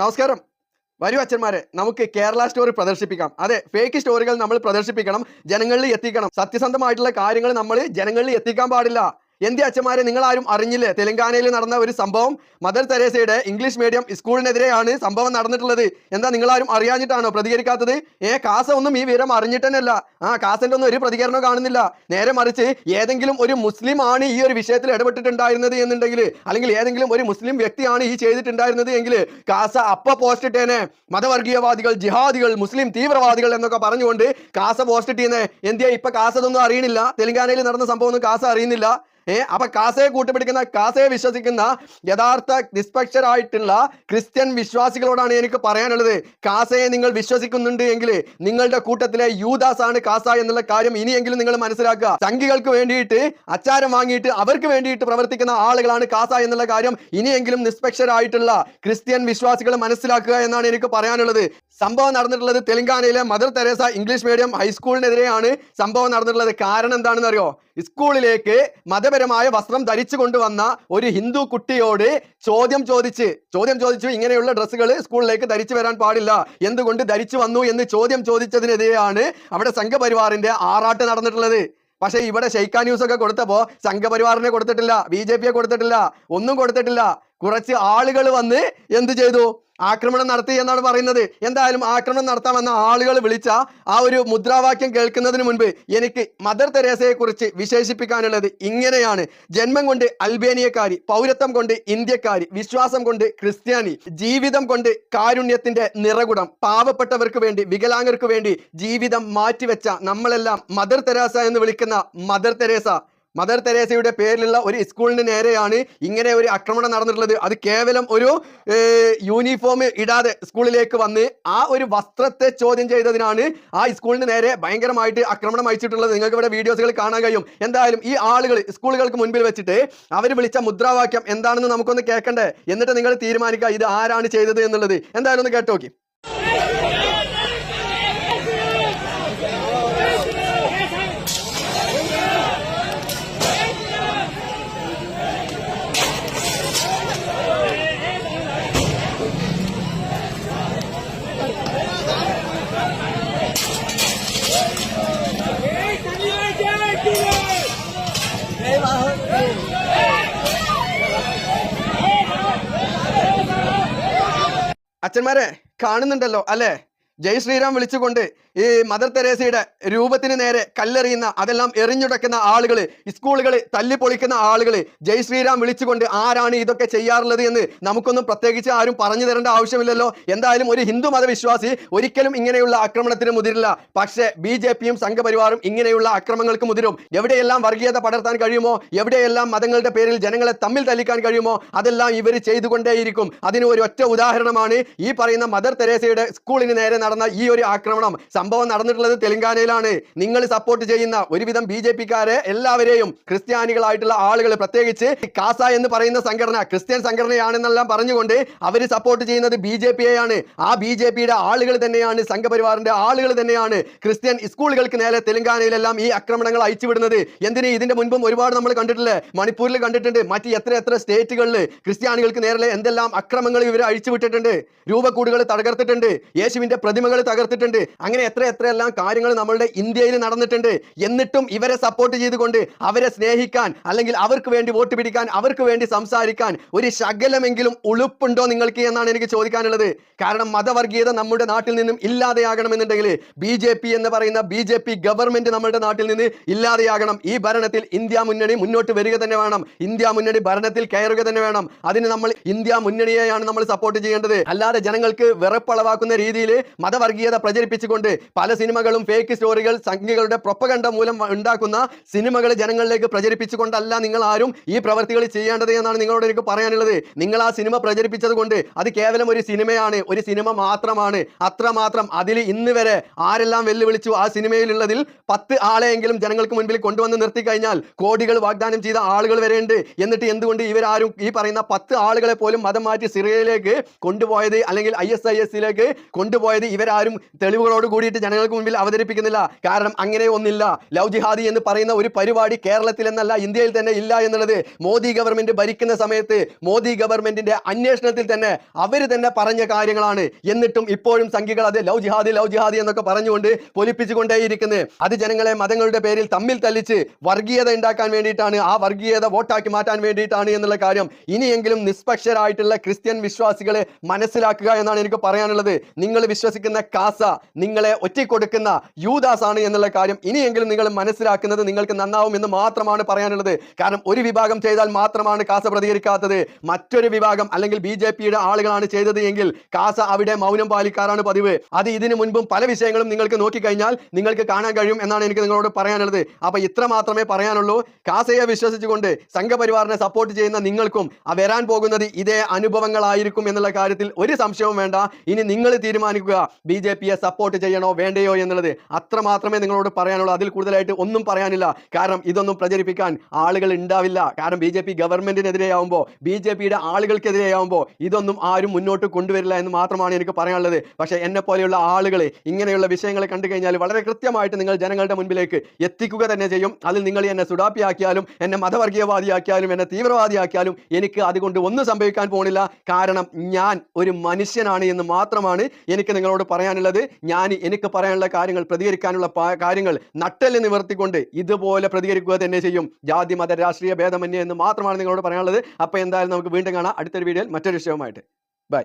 നമസ്കാരം. വരൂ അച്ഛന്മാരെ നമുക്ക് കേരള സ്റ്റോറി പ്രദർശിപ്പിക്കാം. അതെ ഫേക്ക് സ്റ്റോറികൾ നമ്മൾ പ്രദർശിപ്പിക്കണം ജനങ്ങളിൽ എത്തിക്കണം. സത്യസന്ധമായിട്ടുള്ള കാര്യങ്ങൾ നമ്മൾ ജനങ്ങളിൽ എത്തിക്കാൻ പാടില്ല. എന്തേ അച്ഛന്മാരെ നിങ്ങൾ ആരും അറിഞ്ഞില്ലേ? തെലങ്കാനയിൽ നടന്ന ഒരു സംഭവം. മദർ തെരേസയുടെ ഇംഗ്ലീഷ് മീഡിയം സ്കൂളിനെതിരെയാണ് സംഭവം നടന്നിട്ടുള്ളത്. എന്താ നിങ്ങൾ ആരും അറിയാഞ്ഞിട്ടാണോ പ്രതികരിക്കാത്തത്? ഏ കാസ ഒന്നും ഈ വിവരം അറിഞ്ഞിട്ടെന്നല്ല. ആ കാസന്റെ ഒന്നും ഒരു പ്രതികരണം കാണുന്നില്ല. നേരെ മറിച്ച് ഏതെങ്കിലും ഒരു മുസ്ലിം ആണ് ഈ ഒരു വിഷയത്തിൽ ഇടപെട്ടിട്ടുണ്ടായിരുന്നത് എന്നുണ്ടെങ്കിൽ അല്ലെങ്കിൽ ഏതെങ്കിലും ഒരു മുസ്ലിം വ്യക്തിയാണ് ഈ ചെയ്തിട്ടുണ്ടായിരുന്നത് എങ്കിൽ കാസ അപ്പ പോസ്റ്റ് ഇട്ടേനെ. മതവർഗീയവാദികൾ ജിഹാദികൾ മുസ്ലിം തീവ്രവാദികൾ എന്നൊക്കെ പറഞ്ഞുകൊണ്ട് കാസ പോസ്റ്റ് ഇട്ടീനെ. എന്തിയാ ഇപ്പൊ കാസതൊന്നും അറിയണില്ല? തെലങ്കാനയിൽ നടന്ന സംഭവം ഒന്നും കാസ അറിയുന്നില്ല. ഏ അപ്പൊ കാസയെ കൂട്ടുപിടിക്കുന്ന കാസയെ വിശ്വസിക്കുന്ന യഥാർത്ഥ നിഷ്പക്ഷരായിട്ടുള്ള ക്രിസ്ത്യൻ വിശ്വാസികളോടാണ് എനിക്ക് പറയാനുള്ളത്. കാസയെ നിങ്ങൾ വിശ്വസിക്കുന്നുണ്ട് എങ്കിൽ നിങ്ങളുടെ കൂട്ടത്തിലെ യൂദാസ് ആണ് കാസ എന്നുള്ള കാര്യം ഇനിയെങ്കിലും നിങ്ങൾ മനസ്സിലാക്കുക. സംഘികൾക്ക് വേണ്ടിയിട്ട് അച്ചാരം വാങ്ങിയിട്ട് അവർക്ക് വേണ്ടിയിട്ട് പ്രവർത്തിക്കുന്ന ആളുകളാണ് കാസ എന്നുള്ള കാര്യം ഇനിയെങ്കിലും നിഷ്പക്ഷരായിട്ടുള്ള ക്രിസ്ത്യൻ വിശ്വാസികൾ മനസ്സിലാക്കുക എന്നാണ് എനിക്ക് പറയാനുള്ളത്. സംഭവം നടന്നിട്ടുള്ളത് തെലങ്കാനയിലെ മദർ തെരേസ ഇംഗ്ലീഷ് മീഡിയം ഹൈസ്കൂളിനെതിരെയാണ് സംഭവം നടന്നിട്ടുള്ളത്. കാരണം എന്താണെന്ന് അറിയോ സ്കൂളിലേക്ക് മതപരമായ വസ്ത്രം ധരിച്ചു കൊണ്ടുവന്ന ഒരു ഹിന്ദു കുട്ടിയോട് ചോദ്യം ചോദിച്ച് ചോദ്യം ചോദിച്ചു ഇങ്ങനെയുള്ള ഡ്രസ്സുകൾ സ്കൂളിലേക്ക് ധരിച്ചു വരാൻ പാടില്ല. എന്തുകൊണ്ട് ധരിച്ചു വന്നു? എന്ന് ചോദ്യം ചോദിച്ചതിനെതിരെയാണ് അവിടെ സംഘപരിവാറിന്റെ ആറാട്ട് നടന്നിട്ടുള്ളത്. പക്ഷേ ഇവിടെ ഷെയ്ഖാ ന്യൂസ് ഒക്കെ കൊടുത്തപ്പോ സംഘപരിവാറിനെ കൊടുത്തിട്ടില്ല ബി കൊടുത്തിട്ടില്ല ഒന്നും കൊടുത്തിട്ടില്ല. കുറച്ച് ആളുകൾ വന്ന് എന്ത് ചെയ്തു? ആക്രമണം നടത്തി എന്നാണ് പറയുന്നത്. എന്തായാലും ആക്രമണം നടത്താമെന്ന ആളുകൾ വിളിച്ച ആ ഒരു മുദ്രാവാക്യം കേൾക്കുന്നതിന് മുൻപ് എനിക്ക് മദർ തെരേസയെക്കുറിച്ച് വിശേഷിപ്പിക്കാനുള്ളത് ഇങ്ങനെയാണ്. ജന്മം കൊണ്ട് അൽബേനിയക്കാരി പൗരത്വം കൊണ്ട് ഇന്ത്യക്കാരി വിശ്വാസം കൊണ്ട് ക്രിസ്ത്യാനി ജീവിതം കൊണ്ട് കാരുണ്യത്തിന്റെ നിറകുടം പാവപ്പെട്ടവർക്ക് വേണ്ടി വികലാംഗർക്ക് വേണ്ടി ജീവിതം മാറ്റിവെച്ച നമ്മളെല്ലാം മദർ തെരേസ എന്ന് വിളിക്കുന്ന മദർ തെരേസ. മദർ തെരേസയുടെ പേരിലുള്ള ഒരു സ്കൂളിന് നേരെയാണ് ഇങ്ങനെ ഒരു ആക്രമണം നടന്നിട്ടുള്ളത്. അത് കേവലം ഒരു യൂണിഫോം ഇടാതെ സ്കൂളിലേക്ക് വന്ന് ആ ഒരു വസ്ത്രത്തെ ചോദ്യം ചെയ്തതിനാണ് ആ സ്കൂളിന് നേരെ ഭയങ്കരമായിട്ട് ആക്രമണം അയച്ചിട്ടുള്ളത്. നിങ്ങൾക്ക് ഇവിടെ വീഡിയോസുകൾ കാണാൻ കഴിയും. എന്തായാലും ഈ ആളുകൾ സ്കൂളുകൾക്ക് മുൻപിൽ വെച്ചിട്ട് അവർ വിളിച്ച മുദ്രാവാക്യം എന്താണെന്ന് നമുക്കൊന്ന് കേൾക്കണ്ടേ? എന്നിട്ട് നിങ്ങൾ തീരുമാനിക്കുക ഇത് ആരാണ് ചെയ്തത് എന്നുള്ളത്. എന്തായാലും ഒന്ന് കേട്ടോക്കി. അച്ഛന്മാരെ കാണുന്നുണ്ടല്ലോ അല്ലേ? ജയ് ശ്രീറാം വിളിച്ചുകൊണ്ട് ഈ മദർ തെരേസയുടെ രൂപത്തിന് നേരെ കല്ലെറിയുന്ന അതെല്ലാം എറിഞ്ഞുടക്കുന്ന ആളുകൾ സ്കൂളുകൾ തല്ലിപ്പൊളിക്കുന്ന ആളുകൾ ജയ് ശ്രീറാം വിളിച്ചുകൊണ്ട് ആരാണ് ഇതൊക്കെ ചെയ്യാറുള്ളത് എന്ന് നമുക്കൊന്നും പ്രത്യേകിച്ച് ആരും പറഞ്ഞു തരേണ്ട ആവശ്യമില്ലല്ലോ. എന്തായാലും ഒരു ഹിന്ദു മതവിശ്വാസി ഒരിക്കലും ഇങ്ങനെയുള്ള ആക്രമണത്തിന് മുതിരില്ല. പക്ഷേ ബി ജെ പിയും സംഘപരിവാറും ഇങ്ങനെയുള്ള അക്രമങ്ങൾക്ക് മുതിരും. എവിടെയെല്ലാം വർഗീയത പടർത്താൻ കഴിയുമോ? എവിടെയെല്ലാം മതങ്ങളുടെ പേരിൽ ജനങ്ങളെ തമ്മിൽ തല്ലിക്കാൻ കഴിയുമോ? അതെല്ലാം ഇവർ ചെയ്തുകൊണ്ടേയിരിക്കും. അതിന് ഒരു ഒറ്റ ഉദാഹരണമാണ് ഈ പറയുന്ന മദർ തെരേസയുടെ സ്കൂളിന് നേരെ നടന്ന ഈ ഒരു ആക്രമണം. സംഭവം നടന്നിട്ടുള്ളത് തെലങ്കാനയിലാണ്. നിങ്ങൾ സപ്പോർട്ട് ചെയ്യുന്ന ഒരുവിധം ബി ജെ പിക്കാരെ എല്ലാവരെയും ക്രിസ്ത്യാനികളായിട്ടുള്ള ആളുകൾ പ്രത്യേകിച്ച് കാസ എന്ന് പറയുന്ന സംഘടന ക്രിസ്ത്യൻ സംഘടനയാണെന്നെല്ലാം പറഞ്ഞുകൊണ്ട് അവർ സപ്പോർട്ട് ചെയ്യുന്നത് ബി ജെ പിയെയാണ്. ആ ബി ജെ പിയുടെ ആളുകൾ തന്നെയാണ് സംഘപരിവാറിന്റെ ആളുകൾ തന്നെയാണ് ക്രിസ്ത്യൻ സ്കൂളുകൾക്ക് നേരെ തെലങ്കാനയിലെല്ലാം ഈ ആക്രമണങ്ങൾ അയച്ചുവിടുന്നത് എന്തിന്? ഇതിന്റെ മുൻപും ഒരുപാട് നമ്മൾ കണ്ടിട്ടില്ലേ? മണിപ്പൂരിൽ കണ്ടിട്ടുണ്ട്. മറ്റ് എത്ര എത്ര സ്റ്റേറ്റുകളിൽ ക്രിസ്ത്യാനികൾക്ക് നേരെ എന്തെല്ലാം അക്രമങ്ങൾ ഇവർ അഴിച്ചുവിട്ടിട്ടുണ്ട്. രൂപക്കൂടുകൾ തകർത്തിട്ടുണ്ട് യേശുവിന്റെ പ്രതിമകൾ തകർത്തിട്ടുണ്ട്. അങ്ങനെ എത്ര എത്രയെല്ലാം കാര്യങ്ങൾ നമ്മളുടെ ഇന്ത്യയിൽ നടന്നിട്ടുണ്ട്. എന്നിട്ടും ഇവരെ സപ്പോർട്ട് ചെയ്തുകൊണ്ട് അവരെ സ്നേഹിക്കാൻ അല്ലെങ്കിൽ അവർക്ക് വേണ്ടി വോട്ട് പിടിക്കാൻ അവർക്ക് വേണ്ടി സംസാരിക്കാൻ ഒരു ശകലമെങ്കിലും ഉളുപ്പുണ്ടോ നിങ്ങൾക്ക് എന്നാണ് എനിക്ക് ചോദിക്കാനുള്ളത്. കാരണം മതവർഗീയത നമ്മുടെ നാട്ടിൽ നിന്നും ഇല്ലാതെയാകണമെന്നുണ്ടെങ്കിൽ ബി ജെ പി എന്ന് പറയുന്ന ബി ജെ പി ഗവൺമെന്റ് നമ്മുടെ നാട്ടിൽ നിന്ന് ഇല്ലാതെയാകണം. ഈ ഭരണത്തിൽ ഇന്ത്യ മുന്നണി മുന്നോട്ട് വരിക തന്നെ വേണം. ഇന്ത്യ മുന്നണി ഭരണത്തിൽ കയറുക തന്നെ വേണം. അതിന് നമ്മൾ ഇന്ത്യ മുന്നണിയെയാണ് നമ്മൾ സപ്പോർട്ട് ചെയ്യേണ്ടത്. അല്ലാതെ ജനങ്ങൾക്ക് വിറപ്പളവാക്കുന്ന രീതിയിൽ മതവർഗീയത പ്രചരിപ്പിച്ചുകൊണ്ട് പല സിനിമകളും ഫേക്ക് സ്റ്റോറികൾ സംഘികളുടെ പ്രൊപ്പകണ്ട മൂലം ഉണ്ടാക്കുന്ന സിനിമകൾ ജനങ്ങളിലേക്ക് പ്രചരിപ്പിച്ചുകൊണ്ടല്ല നിങ്ങൾ ആരും ഈ പ്രവർത്തികൾ ചെയ്യേണ്ടത് എന്നാണ് നിങ്ങളോട് എനിക്ക് പറയാനുള്ളത്. നിങ്ങൾ ആ സിനിമ പ്രചരിപ്പിച്ചതുകൊണ്ട് അത് കേവലം ഒരു സിനിമയാണ് ഒരു സിനിമ മാത്രമാണ്. അത്രമാത്രം അതിൽ ഇന്ന് വരെ ആരെല്ലാം വെല്ലുവിളിച്ചു ആ സിനിമയിലുള്ളതിൽ പത്ത് ആളെയെങ്കിലും ജനങ്ങൾക്ക് മുൻപിൽ കൊണ്ടുവന്ന് നിർത്തി കഴിഞ്ഞാൽ കോടികൾ വാഗ്ദാനം ചെയ്ത ആളുകൾ വരെയുണ്ട്. എന്നിട്ട് എന്തുകൊണ്ട് ഇവരാരും ഈ പറയുന്ന പത്ത് ആളുകളെ പോലും മതം മാറ്റി സിറിയയിലേക്ക് കൊണ്ടുപോയത് അല്ലെങ്കിൽ ഐ എസ് ഐ എസിലേക്ക് കൊണ്ടുപോയത് ഇവരാരും തെളിവുകളോട് കൂടിയിട്ട് ജനങ്ങൾക്ക് മുമ്പിൽ അവതരിപ്പിക്കുന്നില്ല. കാരണം അങ്ങനെ ഒന്നില്ല. ലവ് ജിഹാദി എന്ന് പറയുന്ന ഒരു പരിപാടി കേരളത്തിൽ എന്നല്ല ഇന്ത്യയിൽ തന്നെ ഇല്ല എന്നുള്ളത് മോദി ഗവൺമെന്റ് ഭരിക്കുന്ന സമയത്ത് മോദി ഗവൺമെന്റിന്റെ അന്വേഷണത്തിൽ തന്നെ അവർ തന്നെ പറഞ്ഞ കാര്യങ്ങളാണ്. എന്നിട്ടും ഇപ്പോഴും സംഘികൾ അത് ലവ് ജിഹാദി ലവ് ജിഹാദി എന്നൊക്കെ പറഞ്ഞുകൊണ്ട് പൊലിപ്പിച്ചുകൊണ്ടേയിരിക്കുന്നത് അത് ജനങ്ങളെ മതങ്ങളുടെ പേരിൽ തമ്മിൽ തല്ലിച്ച് വർഗീയത ഉണ്ടാക്കാൻ വേണ്ടിയിട്ടാണ് ആ വർഗീയത വോട്ടാക്കി മാറ്റാൻ വേണ്ടിയിട്ടാണ് എന്നുള്ള കാര്യം ഇനിയെങ്കിലും നിഷ്പക്ഷരായിട്ടുള്ള ക്രിസ്ത്യൻ വിശ്വാസികളെ മനസ്സിലാക്കുക എന്നാണ് എനിക്ക് പറയാനുള്ളത്. നിങ്ങൾ വിശ്വസിക്കുന്ന കാസ നിങ്ങളെ ഒറ്റിക്കൊടുക്കുന്ന യൂദാസ് ആണ് എന്നുള്ള കാര്യം ഇനിയെങ്കിലും നിങ്ങൾ മനസ്സിലാക്കുന്നത് നിങ്ങൾക്ക് നന്നാവും എന്ന് മാത്രമാണ് പറയാനുള്ളത്. കാരണം ഒരു വിഭാഗം ചെയ്താൽ മാത്രമാണ് കാസ പ്രതികരിക്കാത്തത്. മറ്റൊരു വിഭാഗം അല്ലെങ്കിൽ ബി ജെ പിയുടെ ആളുകളാണ് ചെയ്തത് എങ്കിൽ കാസ അവിടെ മൗനം പാലിക്കാറാണ് പതിവ്. അത് ഇതിനു മുൻപും പല വിഷയങ്ങളും നിങ്ങൾക്ക് നോക്കിക്കഴിഞ്ഞാൽ നിങ്ങൾക്ക് കാണാൻ കഴിയും എന്നാണ് എനിക്ക് നിങ്ങളോട് പറയാനുള്ളത്. അപ്പൊ ഇത്ര മാത്രമേ പറയാനുള്ളൂ. കാസയെ വിശ്വസിച്ചുകൊണ്ട് സംഘപരിവാറിനെ സപ്പോർട്ട് ചെയ്യുന്ന നിങ്ങൾക്കും വരാൻ പോകുന്നത് ഇതേ അനുഭവങ്ങളായിരിക്കും എന്നുള്ള കാര്യത്തിൽ ഒരു സംശയവും വേണ്ട. ഇനി നിങ്ങൾ തീരുമാനിക്കുക. ബി ജെ പിയെ സപ്പോർട്ട് ചെയ്യണോ വേണ്ടയോ എന്നുള്ളത് അത്ര മാത്രമേ നിങ്ങളോട് പറയാനുള്ളൂ. അതിൽ കൂടുതലായിട്ട് ഒന്നും പറയാനില്ല. കാരണം ഇതൊന്നും പ്രചരിപ്പിക്കാൻ ആളുകൾ ഉണ്ടാവില്ല. കാരണം ബി ജെ പി ഗവൺമെന്റിനെതിരെയാവുമ്പോൾ ബി ജെ പിയുടെ ആളുകൾക്കെതിരെയാവുമ്പോൾ ഇതൊന്നും ആരും മുന്നോട്ട് കൊണ്ടുവരില്ല എന്ന് മാത്രമാണ് എനിക്ക് പറയാനുള്ളത്. പക്ഷേ എന്നെ പോലെയുള്ള ആളുകൾ ഇങ്ങനെയുള്ള വിഷയങ്ങൾ കണ്ടു കഴിഞ്ഞാൽ വളരെ കൃത്യമായിട്ട് നിങ്ങൾ ജനങ്ങളുടെ മുൻപിലേക്ക് എത്തിക്കുക തന്നെ ചെയ്യും. അതിൽ നിങ്ങൾ എന്നെ സുഡാപ്പിയാക്കിയാലും എന്നെ മതവർഗീയവാദിയാക്കിയാലും എന്നെ തീവ്രവാദിയാക്കിയാലും എനിക്ക് അതുകൊണ്ട് ഒന്നും സംഭവിക്കാൻ പോണില്ല. കാരണം ഞാൻ ഒരു മനുഷ്യനാണ് എന്ന് മാത്രമാണ് എനിക്ക് നിങ്ങളോട് പറയാനുള്ളത് ഞാൻ എനിക്ക് പറയാനുള്ള കാര്യങ്ങൾ പ്രതികരിക്കാനുള്ള കാര്യങ്ങൾ നട്ടൽ നിവർത്തിക്കൊണ്ട് ഇതുപോലെ പ്രതികരിക്കുക തന്നെ ചെയ്യും. ജാതി മത രാഷ്ട്രീയ ഭേദമന്യേ എന്ന് മാത്രമാണ് നിങ്ങളോട് പറയാനുള്ളത്. അപ്പോൾ എന്തായാലും നമുക്ക് വീണ്ടും കാണാം. അടുത്തൊരു വീഡിയോയിൽ മറ്റൊരു വിഷയവുമായിട്ട്. ബൈ.